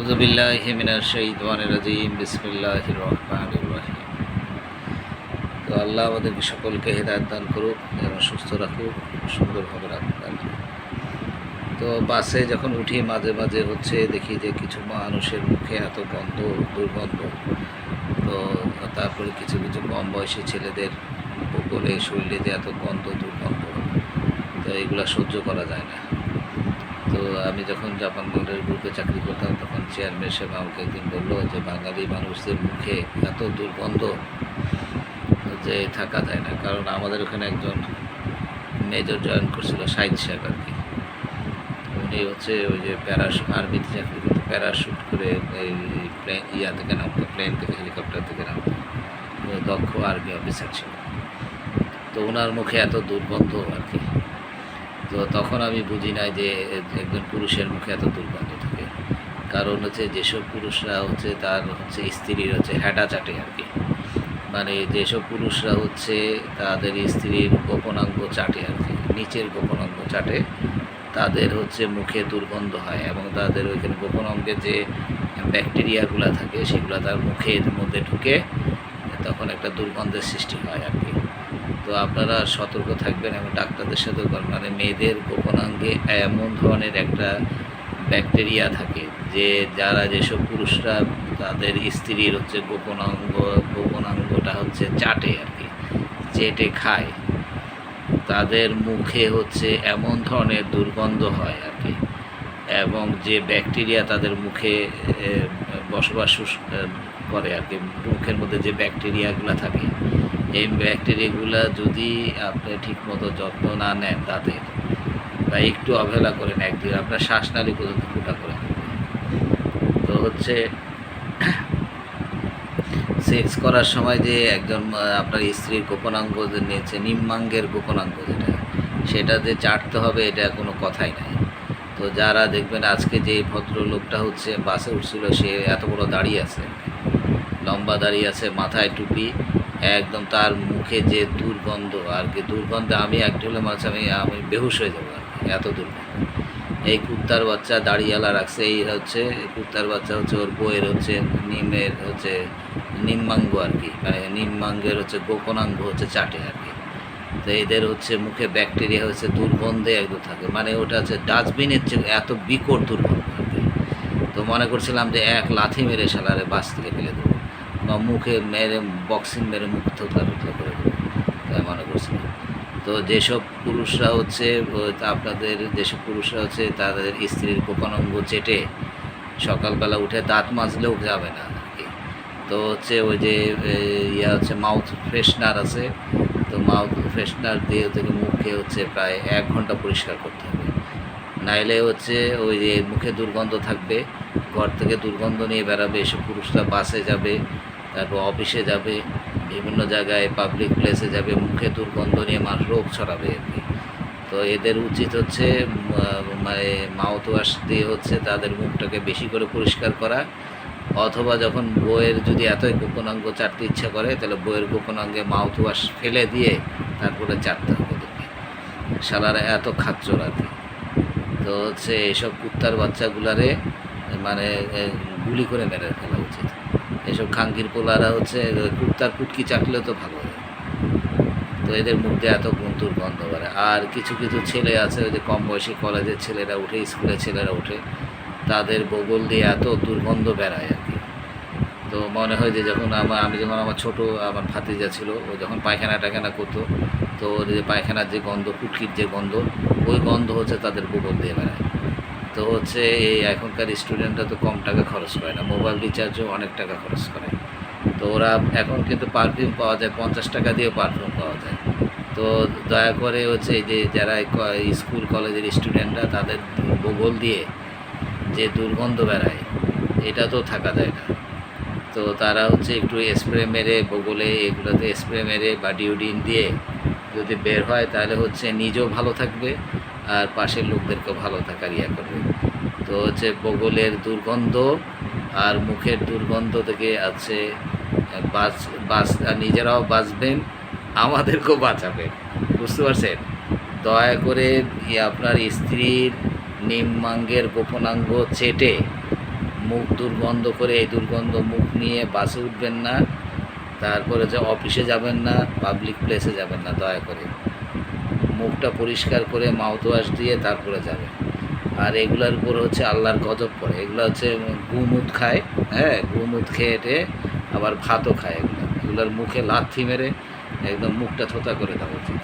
আউজুবিল্লাহ মিনার শহীদান রাজিম বিসমিল্লাহ রহমান রহিম। তো আল্লাহ আমাদেরকে সকলকে হেদায়ত দান করুক, যেন সুস্থ রাখুক, সুন্দরভাবে রাখুক। তো বাসে যখন উঠি, মাঝে মাঝে হচ্ছে দেখি যে কিছু মানুষের মুখে এত গন্ধ, দুর্গন্ধ। তো তারপরে কিছু কিছু কম বয়সী ছেলেদের বলে শরীরে যে এত গন্ধ, দুর্গন্ধ, তো এগুলো সহ্য করা যায় না। তো আমি যখন জাপান বোর্ডের গ্রুপে চাকরি করতাম, তখন চেয়ারম্যান সাহেব আমাকে একদিন বলল যে, বাঙালি মানুষদের মুখে এত দুর্গন্ধ যে থাকা যায় না। কারণ আমাদের ওখানে একজন মেজর জয়েন করছিল, সাইদ সাহেব আর কি। উনি হচ্ছে ওই যে প্যারাশ আর্মিতে চাকরি করতো প্যারাশুট করে এই প্লেন ইয়া থেকে নামতো প্লেন থেকে হেলিকপ্টার থেকে নামতো। দক্ষ আর্মি অফিসার ছিল। তো ওনার মুখে এত দুর্গন্ধ আর কি। তো তখন আমি বুঝি নাই যে একজন পুরুষের মুখে এত দুর্গন্ধ থাকে। কারণ হচ্ছে যেসব পুরুষরা হচ্ছে তার হচ্ছে স্ত্রীর হচ্ছে হ্যাটা চাটে আর কি। মানে যেসব পুরুষরা হচ্ছে তাদের স্ত্রীর গোপনাঙ্গ চাটে আর কি, নিচের গোপনাঙ্গ চাটে, তাদের হচ্ছে মুখে দুর্গন্ধ হয় এবং তাদের ওইখানে গোপন অঙ্গে যে ব্যাকটেরিয়াগুলো থাকে সেগুলো তার মুখের মধ্যে ঢুকে তখন একটা দুর্গন্ধের সৃষ্টি হয় আর কি। তো আপনারা সতর্ক থাকবেন এবং ডাক্তারদের সাথেও। মানে মেয়েদের গোপনাঙ্গে এমন ধরনের একটা ব্যাকটেরিয়া থাকে যে যারা যেসব পুরুষরা তাদের স্ত্রীর হচ্ছে গোপনাঙ্গ, গোপনাঙ্গটা হচ্ছে চাটে আর কি, চেটে খায় তাদের মুখে হচ্ছে এমন ধরনের দুর্গন্ধ হয় আর কি, এবং যে ব্যাকটেরিয়া তাদের মুখে বসবাস করে আর কি, মুখের মধ্যে যে ব্যাকটেরিয়াগুলো থাকে এই ব্যাকটেরিয়াগুলো যদি আপনি ঠিকমতো যত্ন না নেন তাদের, বা একটু অবহেলা করেন একদিন, আপনার শ্বাসনালী পর্যন্ত ফুটা করে তো হচ্ছে সেক্স করার সময় যে একজন আপনার স্ত্রীর গোপনাঙ্গ যে নিয়েছে, নিম্নাঙ্গের গোপনাঙ্গ যেটা, সেটা যে চাটতে হবে, এটা কোনো কথাই নাই। তো যারা দেখবেন আজকে যে ভদ্রলোকটা হচ্ছে, বাসে উঠছিল, সে এত বড় দাঁড়িয়ে আছে, লম্বা দাঁড়িয়ে আছে, মাথায় টুপি একদম তার মুখে যে দুর্গন্ধ, আর কি দুর্গন্ধে আমি একটু হলে মাছ আমি আমি বেহুশ হয়ে যাব আর কি, এত দুর্গন্ধ। এই কুত্তার বাচ্চা দাড়িয়ালা রাখছে, এই হচ্ছে কুত্তার বাচ্চা হচ্ছে ওর বইয়ের হচ্ছে নিমের হচ্ছে নিম্মাঙ্গ আর কি মানে নিম্বাঙ্গের হচ্ছে গোপনাঙ্গ হচ্ছে চাটে আর কি। তো এদের হচ্ছে মুখে ব্যাকটেরিয়া হচ্ছে দুর্গন্ধে একদম থাকে মানে ওটা হচ্ছে ডাস্টবিনের চেয়ে এত বিকট দুর্গন্ধ আর কি। তো মনে করছিলাম যে এক লাথি মেরে শালারে বাস থেকে ফেলে দেবো। বা মুখে মেরে বক্সিং মেরে মুখ থোতলা করে দেবো। তাই মনে করছি তো যেসব পুরুষরা হচ্ছে আপনাদের যেসব পুরুষরা হচ্ছে, তাদের স্ত্রীর গোপনাঙ্গ চেটে সকালবেলা উঠে দাঁত মাজলেও যাবে না তো হচ্ছে ওই যে ইয়া হচ্ছে মাউথ ফ্রেশনার আছে। তো মাউথ ফ্রেশনার দিয়ে থেকে মুখে হচ্ছে প্রায় এক ঘণ্টা পরিষ্কার করতে হবে। নাইলে হচ্ছে ওই যে মুখে দুর্গন্ধ থাকবে, ঘর থেকে দুর্গন্ধ নিয়ে বেড়াবে এসব পুরুষরা বাসে যাবে, তারপর অফিসে যাবে, বিভিন্ন জায়গায় পাবলিক প্লেসে যাবে, মুখে দুর্গন্ধ নিয়ে মানুষ রোগ ছড়াবে আর কি। তো এদের উচিত হচ্ছে মানে মাউথ ওয়াশ দিয়ে হচ্ছে তাদের মুখটাকে বেশি করে পরিষ্কার করা। অথবা যখন বইয়ের যদি এতই গোপনাঙ্গ চাটতে ইচ্ছা করে, তাহলে বইয়ের গোপনাঙ্গে মাউথ ওয়াশ ফেলে দিয়ে তারপরে চাটতে হবে শালারা এত খাচ্চর আর কি। তো হচ্ছে এসব কুত্তার বাচ্চাগুলারে মানে গুলি করে মেরে ফেলা উচিত। এসব খাঙ্গির পোলারা হচ্ছে, কুত্তার কুটকি চাটলে তো ভালো হয়। তো এদের মধ্যে এত গুন্তুর গন্ধ করে আর কিছু কিছু ছেলে আছে, ওই যে কম বয়সী কলেজের ছেলেরা উঠে স্কুলের ছেলেরা উঠে তাদের বগল দিয়ে এত দুর্গন্ধ বেড়ায় আর তো মনে হয় যে যখন আমার, আমি যখন আমার ছোট, আমার ভাতিজা ছিল, ও যখন পায়খানা টায়খানা করতো, তো ওর যে পায়খানার যে গন্ধ, কুটকির যে গন্ধ, ওই গন্ধ হচ্ছে তাদের বগল দিয়ে বেড়ায়। তো হচ্ছে এই এখনকার স্টুডেন্টরা তো কম টাকা খরচ করে না, মোবাইল রিচার্জও অনেক টাকা খরচ করে। তো ওরা এখন কিন্তু পারফিউম পাওয়া যায়, পঞ্চাশ টাকা দিয়ে পারফিউম পাওয়া যায়। তো দয়া করে হচ্ছে যে যারা স্কুল, কলেজের স্টুডেন্টরা তাদের বগল দিয়ে যে দুর্গন্ধ বেড়ায়, এটা তো থাকা যায় না। তো তারা হচ্ছে একটু স্প্রে মেরে বগলে এগুলোতে স্প্রে মেরে বা ডিউডিন দিয়ে যদি বের হয় তাহলে হচ্ছে নিজেও ভালো থাকবে আর পাশের লোকদেরকেও ভালো থাকার ইয়া করবে। তো হচ্ছে বগলের দুর্গন্ধ আর মুখের দুর্গন্ধ থেকে আছে, বাঁচ বাঁচ, আর নিজেরাও বাঁচবেন, আমাদেরকেও বাঁচাবেন। বুঝতে পারছেন? দয়া করে আপনার স্ত্রীর নিম্নাঙ্গের গোপনাঙ্গ চেটে মুখ দুর্গন্ধ করে এই দুর্গন্ধ মুখ নিয়ে বাসে উঠবেন না, তারপরে যে অফিসে যাবেন না পাবলিক প্লেসে যাবেন না, দয়া করে। মুখটা পরিষ্কার করে মাউথ ওয়াশ দিয়ে তারপরে যাবেন। আর এগুলার উপর হচ্ছে আল্লাহর গজব পড়ে। এগুলো হচ্ছে গুমুদ খায় হ্যাঁ গুমুদ খেয়ে টে আবার ভাতও খায় এগুলো। এগুলোর মুখে লাথি মেরে একদম মুখটা থোতা করে দেওয়া উচিত।